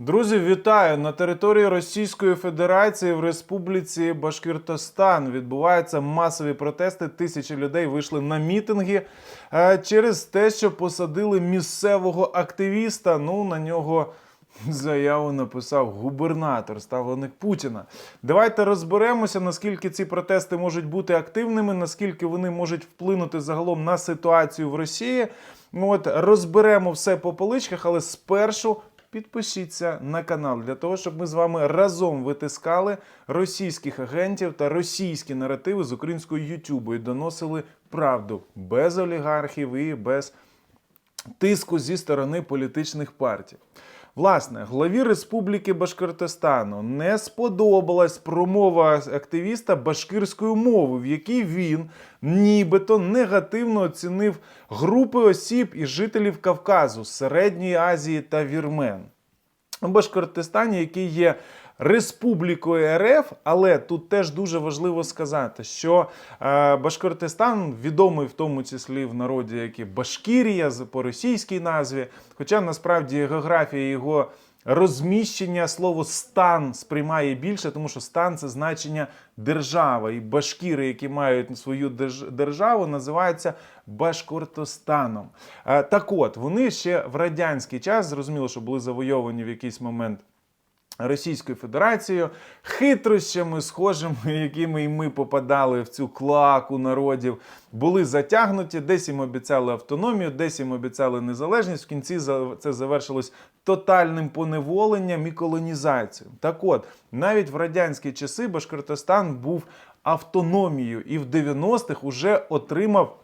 Друзі, вітаю! На території Російської Федерації в Республіці Башкортостан відбуваються масові протести. Тисячі людей вийшли на мітинги е, через те, що посадили місцевого активіста. Ну, на нього заяву написав губернатор, ставленик Путіна. Давайте розберемося, наскільки ці протести можуть бути активними, наскільки вони можуть вплинути загалом на ситуацію в Росії. Ну, От розберемо все по поличках, але спершу підпишіться на канал для того, щоб ми з вами разом витискали російських агентів та російські наративи з українського Ютубу і доносили правду без олігархів і без тиску зі сторони політичних партій. Власне, главі Республіки Башкортостану не сподобалась промова активіста башкирською мовою, в якій він нібито негативно оцінив групи осіб і жителів Кавказу, Середньої Азії та Вірмен. У Башкортостані, який є республікою РФ, але тут теж дуже важливо сказати, що е, Башкортостан відомий в тому числі в народі, як і Башкірія по російській назві. Хоча насправді географія його розміщення слово стан сприймає більше, тому що стан це значення держава. І башкіри, які мають свою держ- державу, називаються Башкортостаном. Е, Так от, вони ще в радянський час зрозуміло, що були завойовані в якийсь момент. Російською Федерацією, хитрощами, схожими, якими і ми попадали в цю клаку народів, були затягнуті. Десь їм обіцяли автономію, десь їм обіцяли незалежність. В кінці це завершилось тотальним поневоленням і колонізацією. Так от, навіть в радянські часи Башкортостан був автономією і в 90-х уже отримав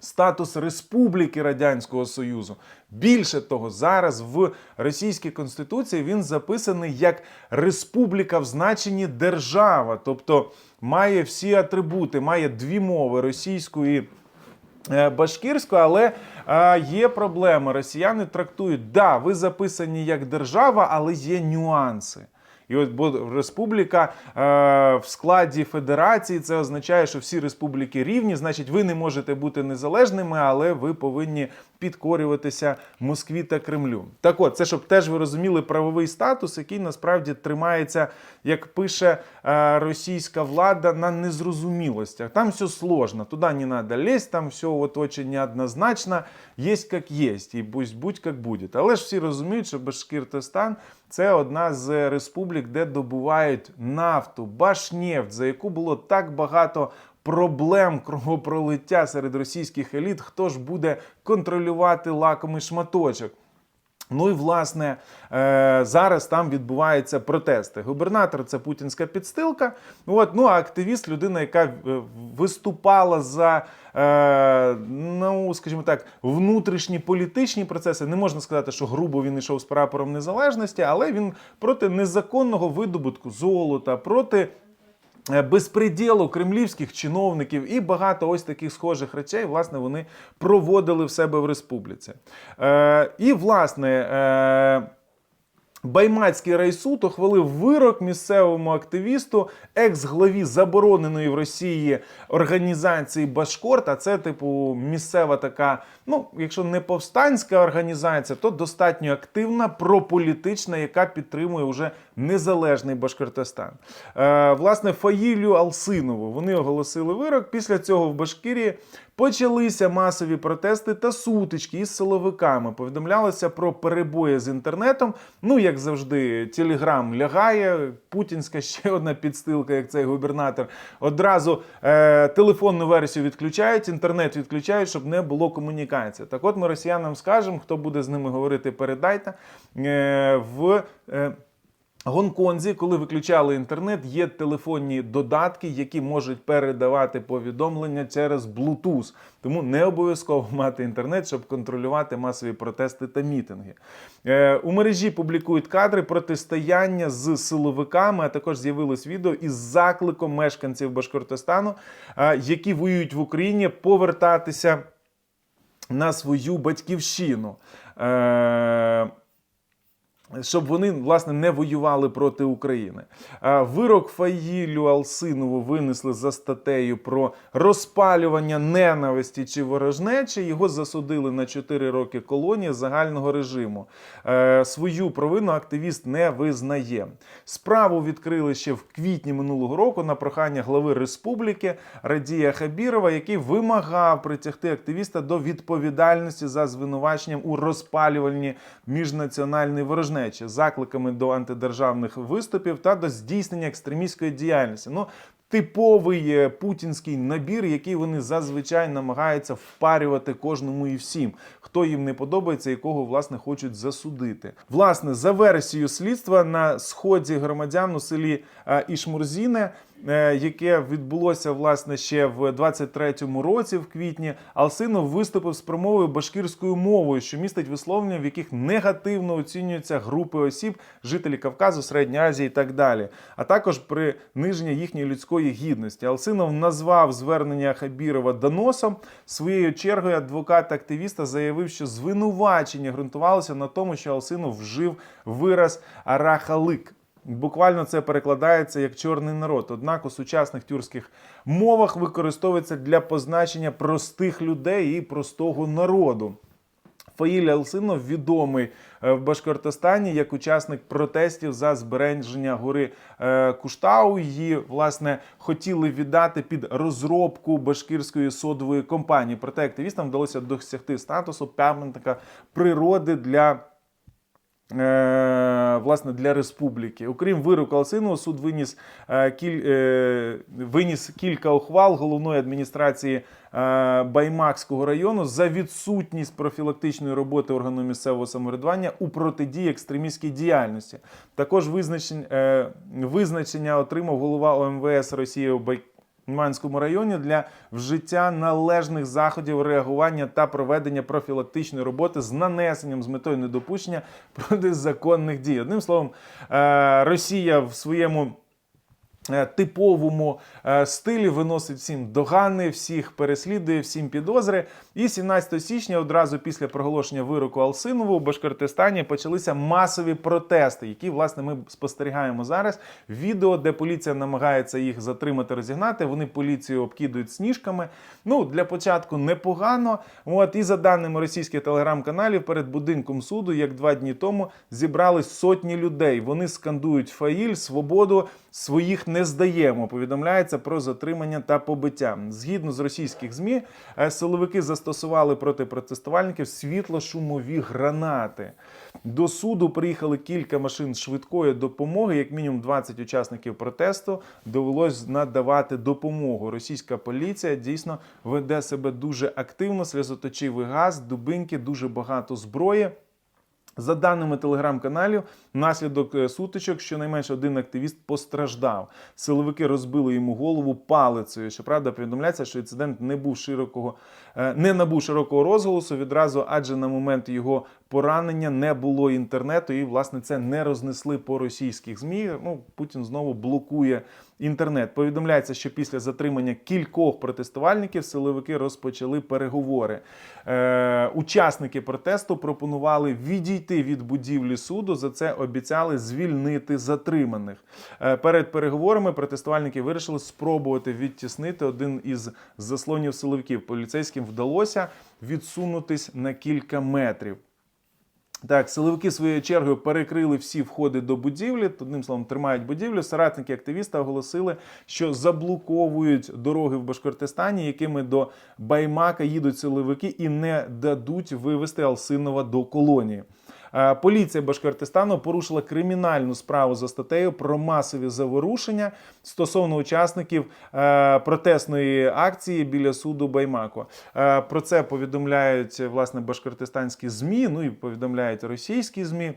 статус Республіки Радянського Союзу. Більше того, зараз в російській конституції він записаний як республіка в значенні держава, тобто має всі атрибути, має дві мови російську і е, башкирську, але е, є проблема. Росіяни трактують, да, ви записані як держава, але є нюанси. І от бо республіка е, в складі федерації це означає, що всі республіки рівні, значить, ви не можете бути незалежними, але ви повинні підкорюватися Москві та Кремлю. Так от, це щоб теж ви розуміли правовий статус, який насправді тримається, як пише е, російська влада, на незрозумілостях. Там все сложно, туди не треба лезть, там все от очень неоднозначно, є як є, і будь, будь як буде. Але ж всі розуміють, що Башкиртостан це одна з республік, де добувають нафту, башнефть, за яку було так багато проблем кровопролиття серед російських еліт. Хто ж буде контролювати лакомий шматочок? Ну і власне е, зараз там відбуваються протести. Губернатор це путінська підстилка. От, ну а активіст, людина, яка е, виступала за, е, ну скажімо так, внутрішні політичні процеси. Не можна сказати, що грубо він йшов з прапором незалежності, але він проти незаконного видобутку золота, проти безпреділу кремлівських чиновників і багато ось таких схожих речей, власне, вони проводили в себе в республіці. Е, і, власне, е, Баймацький райсуд ухвалив вирок місцевому активісту, екс-главі забороненої в Росії організації Башкорт. А це, типу, місцева така, ну, якщо не повстанська організація, то достатньо активна, прополітична, яка підтримує вже незалежний Башкортостан. Е, власне, Фаїлю Алсинову вони оголосили вирок. Після цього в Башкирії почалися масові протести та сутички із силовиками. Повідомлялося про перебої з інтернетом. Ну, як завжди, Телеграм лягає. Путінська ще одна підстилка, як цей губернатор. Одразу е, телефонну версію відключають, інтернет відключають, щоб не було комунікації. Так от ми росіянам скажемо, хто буде з ними говорити, передайте. Е, в е, Гонконзі, коли виключали інтернет, є телефонні додатки, які можуть передавати повідомлення через Bluetooth. Тому не обов'язково мати інтернет, щоб контролювати масові протести та мітинги. Е, у мережі публікують кадри протистояння з силовиками, а також з'явилось відео із закликом мешканців Башкортостану, е, які воюють в Україні, повертатися на свою батьківщину. Е, щоб вони власне не воювали проти України. Вирок Фаїлю Алсинову винесли за статтею про розпалювання ненависті чи ворожнечі. Його засудили на 4 роки колонії загального режиму. Е, Свою провину активіст не визнає. Справу відкрили ще в квітні минулого року на прохання глави республіки Радія Хабірова, який вимагав притягти активіста до відповідальності за звинуваченням у розпалюванні міжнаціональної ворожнечі, закликами до антидержавних виступів та до здійснення екстремістської діяльності. Ну, Типовий е, путінський набір, який вони зазвичай намагаються впарювати кожному і всім, хто їм не подобається, якого власне хочуть засудити. Власне, за версією слідства на сході громадян у селі е, Ішмурзіне, яке відбулося власне ще в 23-му році, в квітні, Алсинов виступив з промовою башкирською мовою, що містить висловлення, в яких негативно оцінюються групи осіб, жителі Кавказу, Середньої Азії і так далі, а також приниження їхньої людської гідності. Алсинов назвав звернення Хабірова доносом. Своєю чергою адвокат активіста заявив, що звинувачення ґрунтувалося на тому, що Алсинов вжив вираз арахалик. Буквально це перекладається як чорний народ. Однак у сучасних тюркських мовах використовується для позначення простих людей і простого народу. Фаїль Алсинов відомий е, в Башкортостані як учасник протестів за збереження гори е, Куштау. Її власне хотіли віддати під розробку башкирської содової компанії. Проте активістам вдалося досягти статусу пам'ятника природи для. Е, Власне, для республіки, окрім вироку Алсинова, суд виніс, е, е, виніс кілька ухвал головної адміністрації Баймакського району за відсутність профілактичної роботи органу місцевого самоврядування у протидії екстремістській діяльності. Також визначення, визначення отримав голова ОМВС Росії Манському районі для вжиття належних заходів реагування та проведення профілактичної роботи з нанесенням з метою недопущення протизаконних дій. Одним словом, е, Росія в своєму типовому е, стилі виносить всім догани, всіх переслідує, всім підозри. І 17 січня, одразу після проголошення вироку Алсинову у Башкортостані почалися масові протести, які власне ми спостерігаємо зараз. Відео, де поліція намагається їх затримати, розігнати. Вони поліцію обкидують сніжками. Ну для початку непогано. От і за даними російських телеграм-каналів, перед будинком суду, як два дні тому, зібрались сотні людей. Вони скандують фаїль, свободу своїх не здаємо. Повідомляється про затримання та побиття. Згідно з російських змі, е, силовики застосували проти протестувальників світло-шумові гранати. До суду приїхали кілька машин швидкої допомоги. Як мінімум 20 учасників протесту довелось надавати допомогу. Російська поліція дійсно веде себе дуже активно. Сльозоточивий газ, дубинки, дуже багато зброї. За даними телеграм-каналів, внаслідок е, сутичок щонайменше один активіст постраждав. Силовики розбили йому голову палицею. Щоправда, повідомляється, що інцидент не був широкого, е, не набув широкого розголосу відразу, адже на момент його поранення не було інтернету, і власне це не рознесли по російських змі. Ну Путін знову блокує інтернет. Повідомляється, що після затримання кількох протестувальників силовики розпочали переговори. Е, учасники протесту пропонували відійти від будівлі суду. За це обіцяли звільнити затриманих. Е, перед переговорами протестувальники вирішили спробувати відтіснити один із заслонів силовиків. Поліцейським вдалося відсунутись на кілька метрів. Так, силовики своєю чергою перекрили всі входи до будівлі. Одним словом, тримають будівлю. Соратники активіста оголосили, що заблоковують дороги в Башкортостані, якими до Баймака їдуть силовики, і не дадуть вивести Алсинова до колонії. Е, Поліція Башкортостану порушила кримінальну справу за статтею про масові заворушення стосовно учасників е, протестної акції біля суду Баймаку. Е, Про це повідомляють власне башкортостанські змі. Ну і повідомляють російські змі.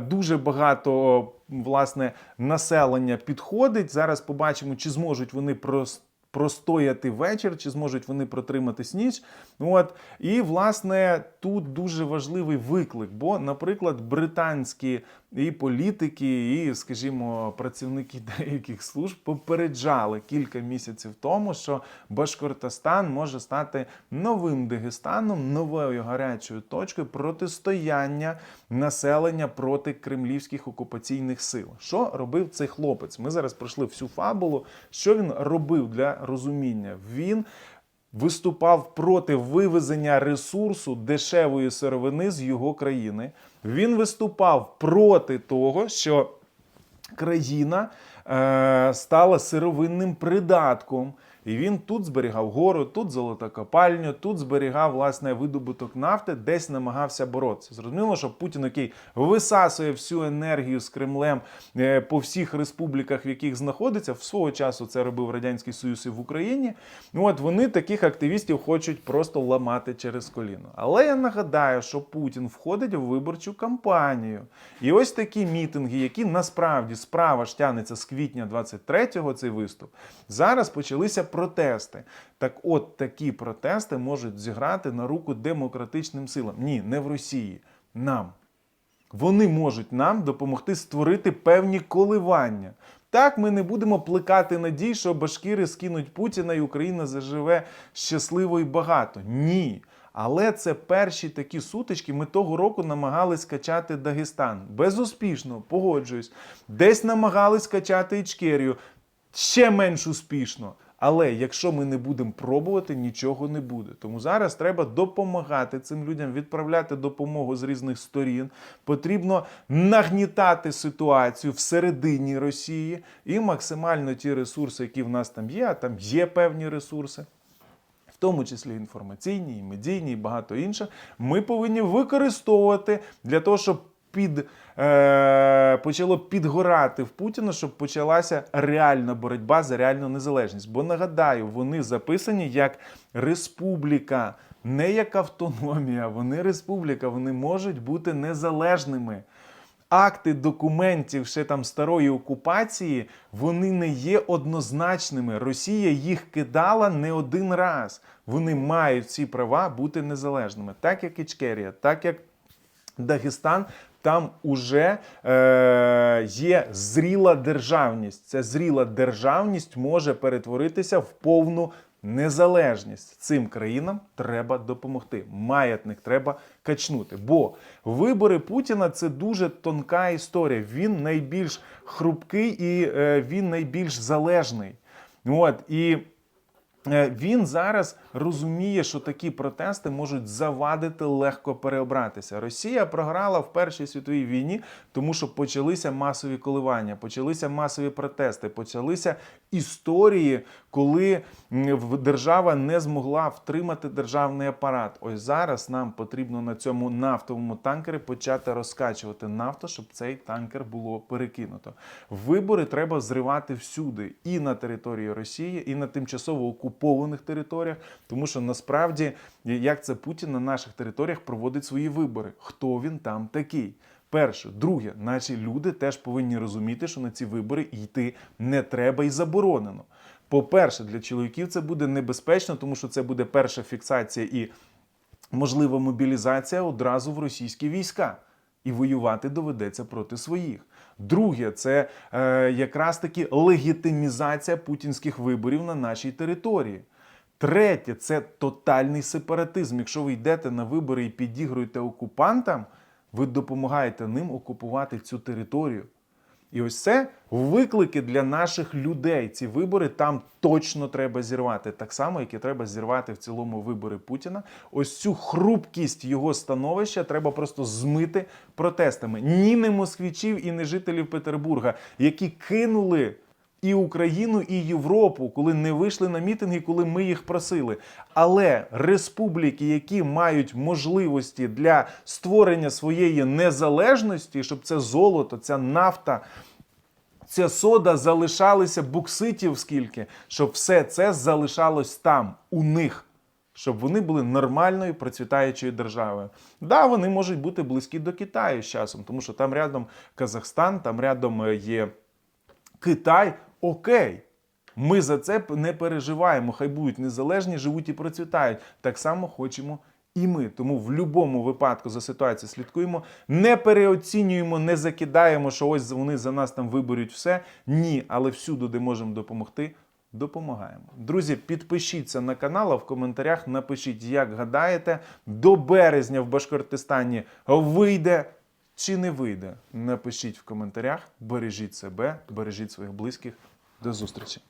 Дуже багато власне населення підходить. Зараз побачимо, чи зможуть вони прос- простояти вечір, чи зможуть вони протриматись ніч. От і власне тут дуже важливий виклик. Бо, наприклад, британські і політики, і, скажімо, працівники деяких служб попереджали кілька місяців тому, що Башкортостан може стати новим Дагестаном, новою гарячою точкою протистояння населення проти кремлівських окупаційних сил. Що робив цей хлопець? Ми зараз пройшли всю фабулу. Що він робив для розуміння? Він виступав проти вивезення ресурсу дешевої сировини з його країни. Він виступав проти того, що країна е, стала сировинним придатком. І він тут зберігав гору, тут золота копальню, тут зберігав власне видобуток нафти, десь намагався боротися. Зрозуміло, що Путін, який висасує всю енергію з Кремлем е, по всіх республіках, в яких знаходиться, в свого часу це робив Радянський Союз і в Україні. Ну от вони таких активістів хочуть просто ламати через коліно. Але я нагадаю, що Путін входить в виборчу кампанію. І ось такі мітинги, які насправді справа ж тянеться з квітня 23-го цей виступ, зараз почалися протести. Так от такі протести можуть зіграти на руку демократичним силам. Ні, не в Росії, нам. Вони можуть нам допомогти створити певні коливання. Так, ми не будемо плекати надій, що башкіри скинуть Путіна і Україна заживе щасливо і багато. Ні. Але це перші такі сутички. Ми того року намагались качати Дагестан. Безуспішно, погоджуюсь. Десь намагались качати Ічкерію. Ще менш успішно. Але якщо ми не будемо пробувати, нічого не буде. Тому зараз треба допомагати цим людям, відправляти допомогу з різних сторін. Потрібно нагнітати ситуацію всередині Росії і максимально ті ресурси, які в нас там є, а там є певні ресурси. В тому числі інформаційні, і медійні, і багато інших, ми повинні використовувати для того, щоб під, е, почало підгорати в Путіна, щоб почалася реальна боротьба за реальну незалежність. Бо нагадаю, вони записані як республіка, не як автономія. Вони республіка, вони можуть бути незалежними. Акти документів ще там старої окупації вони не є однозначними. Росія їх кидала не один раз. Вони мають ці права бути незалежними, так як Ічкерія, так як Дагестан. Там уже е, є зріла державність. Ця зріла державність може перетворитися в повну незалежність. Цим країнам треба допомогти. Маятник треба качнути. Бо вибори Путіна це дуже тонка історія. Він найбільш хрупкий і е, він найбільш залежний. От і. Е, Він зараз розуміє, що такі протести можуть завадити легко переобратися. Росія програла в Першій світовій війні, тому що почалися масові коливання, почалися масові протести, почалися історії, коли держава не змогла втримати державний апарат. Ось зараз нам потрібно на цьому нафтовому танкері почати розкачувати нафту, щоб цей танкер було перекинуто. Вибори треба зривати всюди, і на території Росії, і на тимчасово окупованих територіях, тому що насправді як це Путін на наших територіях проводить свої вибори. Хто він там такий? Перше, друге, наші люди теж повинні розуміти, що на ці вибори йти не треба і заборонено. По-перше, для чоловіків це буде небезпечно, тому що це буде перша фіксація і можлива мобілізація одразу в російські війська. І воювати доведеться проти своїх. Друге, це е, якраз таки легітимізація путінських виборів на нашій території. Третє це тотальний сепаратизм. Якщо ви йдете на вибори і підігруєте окупантам, ви допомагаєте ним окупувати цю територію. І ось це виклики для наших людей. Ці вибори там точно треба зірвати. Так само, як і треба зірвати в цілому вибори Путіна. Ось цю хрупкість його становища треба просто змити протестами. Ні не москвічів і не жителів Петербурга, які кинули. І Україну, і Європу, коли не вийшли на мітинги, коли ми їх просили. Але республіки, які мають можливості для створення своєї незалежності, щоб це золото, ця нафта, ця сода залишалися букситів скільки, щоб все це залишалось там, у них. Щоб вони були нормальною процвітаючою державою. Да, вони можуть бути близькі до Китаю з часом, тому що там рядом Казахстан, там рядом е, є Китай. Окей, Ми за це не переживаємо. Хай будуть незалежні, живуть і процвітають. Так само хочемо. І ми тому в будь-якому випадку за ситуацією слідкуємо, не переоцінюємо, не закидаємо, що ось вони за нас там виберуть все. Ні, але всюди, де можемо допомогти, допомагаємо. Друзі, підпишіться на канал, а в коментарях напишіть, як гадаєте, до березня в Башкортостані вийде чи не вийде. Напишіть в коментарях, бережіть себе, бережіть своїх близьких. До зустрічі!